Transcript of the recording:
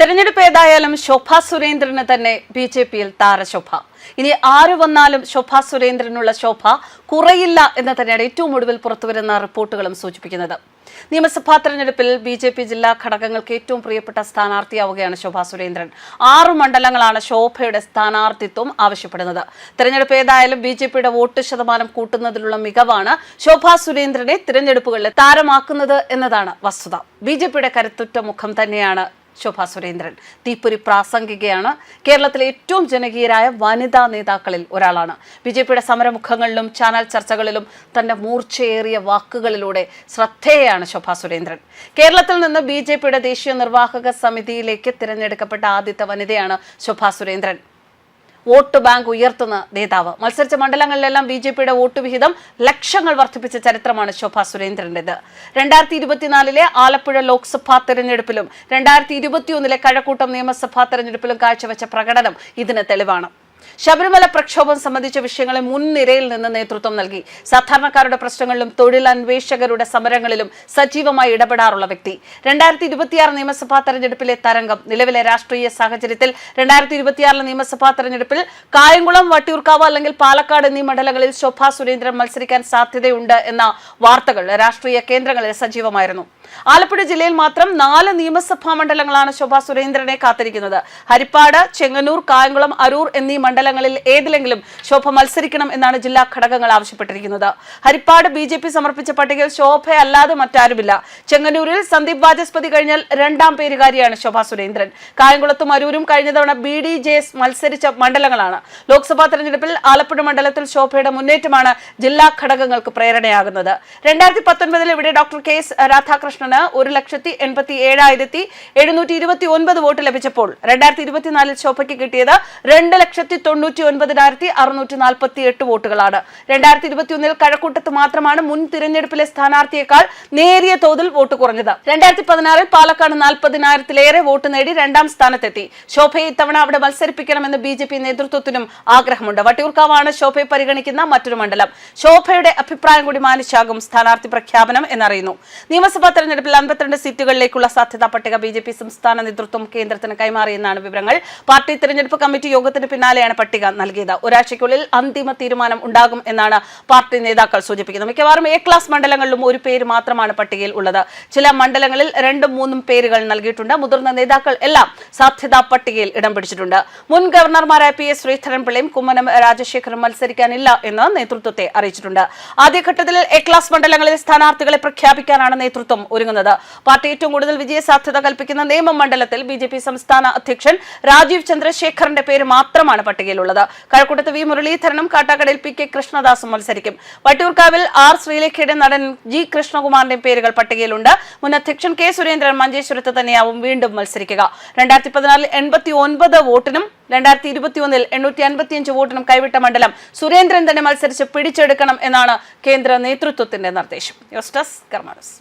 തെരഞ്ഞെടുപ്പ് ഏതായാലും ശോഭ സുരേന്ദ്രന് തന്നെ ബി ജെ പിയിൽ താരശോഭ. ഇനി ആര് വന്നാലും ശോഭ സുരേന്ദ്രനുള്ള ശോഭ കുറയില്ല എന്ന് തന്നെയാണ് ഏറ്റവും ഒടുവിൽ പുറത്തുവരുന്ന റിപ്പോർട്ടുകളും സൂചിപ്പിക്കുന്നത്. നിയമസഭാ തെരഞ്ഞെടുപ്പിൽ ബി ജെ പി ജില്ലാ ഘടകങ്ങൾക്ക് ഏറ്റവും പ്രിയപ്പെട്ട സ്ഥാനാർത്ഥിയാവുകയാണ് ശോഭ സുരേന്ദ്രൻ. ആറു മണ്ഡലങ്ങളാണ് ശോഭയുടെ സ്ഥാനാർത്ഥിത്വം ആവശ്യപ്പെടുന്നത്. തെരഞ്ഞെടുപ്പ് ഏതായാലും ബി ജെ പിയുടെ വോട്ട് ശതമാനം കൂട്ടുന്നതിലുള്ള മികവാണ് ശോഭ സുരേന്ദ്രനെ തിരഞ്ഞെടുപ്പുകളിൽ താരമാക്കുന്നത് എന്നതാണ് വസ്തുത. ബി ജെ പിയുടെ കരുത്തുറ്റ മുഖം തന്നെയാണ് ശോഭ സുരേന്ദ്രൻ. തീപ്പൊരി പ്രാസംഗികയാണ്. കേരളത്തിലെ ഏറ്റവും ജനകീയരായ വനിതാ നേതാക്കളിൽ ഒരാളാണ്. ബി ജെ പിയുടെ സമരമുഖങ്ങളിലും ചാനൽ ചർച്ചകളിലും തന്റെ മൂർച്ചയേറിയ വാക്കുകളിലൂടെ ശ്രദ്ധേയാണ് ശോഭ സുരേന്ദ്രൻ. കേരളത്തിൽ നിന്ന് ബി ജെ പിയുടെ ദേശീയ നിർവാഹക സമിതിയിലേക്ക് തിരഞ്ഞെടുക്കപ്പെട്ട ആദ്യത്തെ വനിതയാണ് ശോഭ സുരേന്ദ്രൻ. വോട്ട് ബാങ്ക് ഉയർത്തുന്ന നേതാവ്. മത്സരിച്ച മണ്ഡലങ്ങളിലെല്ലാം ബി ജെ പിയുടെ വോട്ട് വിഹിതം ലക്ഷങ്ങൾ വർദ്ധിപ്പിച്ച ചരിത്രമാണ് ശോഭ സുരേന്ദ്രന്റേത് രണ്ടായിരത്തി ഇരുപത്തിനാലിലെ ആലപ്പുഴ ലോക്സഭാ തെരഞ്ഞെടുപ്പിലും രണ്ടായിരത്തി ഇരുപത്തിയൊന്നിലെ കഴക്കൂട്ടം നിയമസഭാ തെരഞ്ഞെടുപ്പിലും കാഴ്ചവെച്ച പ്രകടനം ഇതിന് തെളിവാണ്. ശബരിമല പ്രക്ഷോഭം സംബന്ധിച്ച വിഷയങ്ങളെ മുൻനിരയിൽ നിന്ന് നേതൃത്വം നൽകി. സാധാരണക്കാരുടെ പ്രശ്നങ്ങളിലും തൊഴിൽ അന്വേഷകരുടെ സമരങ്ങളിലും സജീവമായി ഇടപെടാറുള്ള വ്യക്തി. രണ്ടായിരത്തി ഇരുപത്തിയാറ് നിയമസഭാ തെരഞ്ഞെടുപ്പിലെ തരംഗം നിലവിലെ രാഷ്ട്രീയ സാഹചര്യത്തിൽ രണ്ടായിരത്തി ഇരുപത്തിയാറിലെ നിയമസഭാ തെരഞ്ഞെടുപ്പിൽ കായംകുളം വട്ടിയൂർക്കാവ് അല്ലെങ്കിൽ പാലക്കാട് എന്നീ മണ്ഡലങ്ങളിൽ ശോഭാ സുരേന്ദ്രൻ മത്സരിക്കാൻ സാധ്യതയുണ്ട് എന്ന വാർത്തകൾ രാഷ്ട്രീയ കേന്ദ്രങ്ങളിൽ സജീവമായിരുന്നു. ആലപ്പുഴ ജില്ലയിൽ മാത്രം നാല് നിയമസഭാ മണ്ഡലങ്ങളാണ് ശോഭാ സുരേന്ദ്രനെ കാത്തിരിക്കുന്നത്. ഹരിപ്പാട് ചെങ്ങന്നൂർ കായംകുളം അരൂർ എന്നീ മണ്ഡലങ്ങളിൽ ഏതിലെങ്കിലും ശോഭ മത്സരിക്കണം എന്നാണ് ജില്ലാ ഘടകങ്ങൾ ആവശ്യപ്പെട്ടിരിക്കുന്നത്. ഹരിപ്പാട് ബി സമർപ്പിച്ച പട്ടികയിൽ ശോഭയല്ലാതെ മറ്റാരുമില്ല. ചെങ്ങന്നൂരിൽ സന്ദീപ് വാചസ്പതി കഴിഞ്ഞാൽ രണ്ടാം പേരുകാരിയാണ് ശോഭാ സുരേന്ദ്രൻ. കായംകുളത്തും അരൂരും കഴിഞ്ഞ തവണ ബി മത്സരിച്ച മണ്ഡലങ്ങളാണ്. ലോക്സഭാ തെരഞ്ഞെടുപ്പിൽ ആലപ്പുഴ മണ്ഡലത്തിൽ ശോഭയുടെ മുന്നേറ്റമാണ് ജില്ലാ ഘടകങ്ങൾക്ക് പ്രേരണയാകുന്നത്. രണ്ടായിരത്തി പത്തൊൻപതിൽ ഇവിടെ ഡോക്ടർ കെ എസ് രാധാകൃഷ്ണന് ഒരു ലക്ഷത്തി എൺപത്തി ഏഴായിരത്തി എഴുന്നൂറ്റി ഇരുപത്തി ഒൻപത് വോട്ട് ലഭിച്ചപ്പോൾ രണ്ടായിരത്തി ഇരുപത്തിനാലിൽ ശോഭയ്ക്ക് കിട്ടിയത് രണ്ട് ലക്ഷത്തി തൊണ്ണൂറ്റി ഒൻപതിനായിരത്തി അറുന്നൂറ്റി നാൽപ്പത്തി എട്ട് വോട്ടുകളാണ്. രണ്ടായിരത്തി ഇരുപത്തിയൊന്നിൽ കഴക്കൂട്ടത്ത് മാത്രമാണ് മുൻ തിരഞ്ഞെടുപ്പിലെ സ്ഥാനാർത്ഥിയേക്കാൾ നേരിയ തോതിൽ വോട്ട് കുറഞ്ഞത്. രണ്ടായിരത്തി പതിനാറിൽ പാലക്കാട് നാൽപ്പതിനായിരത്തിലേറെ വോട്ട് നേടി രണ്ടാം സ്ഥാനത്തെത്തി. ശോഭയെ ഇത്തവണ അവിടെ മത്സരിപ്പിക്കണമെന്ന് ബി ജെ പി നേതൃത്വത്തിനും ആഗ്രഹമുണ്ട്. വട്ടിയൂർക്കാവാണ് ശോഭയെ പരിഗണിക്കുന്ന മറ്റൊരു മണ്ഡലം. ശോഭയുടെ അഭിപ്രായം കൂടി മാനിച്ചാകും സ്ഥാനാർത്ഥി പ്രഖ്യാപനം എന്നറിയുന്നു. നിയമസഭാ തെരഞ്ഞെടുപ്പിൽ അൻപത്തിരണ്ട് സീറ്റുകളിലേക്കുള്ള സാധ്യതാ പട്ടിക ബി ജെ പി സംസ്ഥാന നേതൃത്വം കേന്ദ്രത്തിന് കൈമാറിയെന്നാണ് വിവരങ്ങൾ. പാർട്ടി തെരഞ്ഞെടുപ്പ് കമ്മിറ്റി യോഗത്തിന് പിന്നാലെയാണ് പട്ടിക നൽകിയത്. ഒരാഴ്ചയ്ക്കുള്ളിൽ അന്തിമ തീരുമാനം ഉണ്ടാകും എന്നാണ് പാർട്ടി നേതാക്കൾ സൂചിപ്പിക്കുന്നത്. മിക്കവാറും എ ക്ലാസ് മണ്ഡലങ്ങളിലും ഒരു പേര് മാത്രമാണ് പട്ടികയിൽ ഉള്ളത്. ചില മണ്ഡലങ്ങളിൽ രണ്ടും മൂന്നും പേരുകൾ നൽകിയിട്ടുണ്ട്. മുതിർന്ന നേതാക്കൾ എല്ലാം സാധ്യതാ പട്ടികയിൽ ഇടം പിടിച്ചിട്ടുണ്ട്. മുൻ ഗവർണർമാരായ പി എസ് ശ്രീധരൻപിള്ളയും കുമ്മനം രാജശേഖരൻ മത്സരിക്കാനില്ല എന്ന് നേതൃത്വത്തെ അറിയിച്ചിട്ടുണ്ട്. ആദ്യഘട്ടത്തിൽ എ ക്ലാസ് മണ്ഡലങ്ങളിൽ സ്ഥാനാർത്ഥികളെ പ്രഖ്യാപിക്കാനാണ് നേതൃത്വം ഒരുങ്ങുന്നത്. പാർട്ടി ഏറ്റവും കൂടുതൽ വിജയ സാധ്യത കൽപ്പിക്കുന്ന നേമം മണ്ഡലത്തിൽ ബി സംസ്ഥാന അധ്യക്ഷൻ രാജീവ് ചന്ദ്രശേഖറിന്റെ പേര് മാത്രമാണ് പട്ടികയിലുള്ളത്. കഴക്കൂട്ടത്ത് വി മുരളീധരനും കാട്ടാക്കടയിൽ പി കെ കൃഷ്ണദാസും മത്സരിക്കും. വട്ടിയൂർക്കാവിൽ ആർ ശ്രീലേഖയുടെ നടൻ ജി കൃഷ്ണകുമാറിന്റെ പേരുകൾ പട്ടികയിലുണ്ട്. മുൻ അധ്യക്ഷൻ കെ സുരേന്ദ്രൻ മഞ്ചേശ്വരത്ത് തന്നെയാവും വീണ്ടും മത്സരിക്കുക. രണ്ടായിരത്തി പതിനാലിൽ എൺപത്തി ഒൻപത് വോട്ടിനും രണ്ടായിരത്തി ഇരുപത്തിയൊന്നിൽ എണ്ണൂറ്റി അൻപത്തിയഞ്ച് വോട്ടിനും കൈവിട്ട മണ്ഡലം സുരേന്ദ്രൻ തന്നെ മത്സരിച്ച് പിടിച്ചെടുക്കണം എന്നാണ് കേന്ദ്ര നേതൃത്വത്തിന്റെ നിർദ്ദേശം. News desk കർമാനസ്.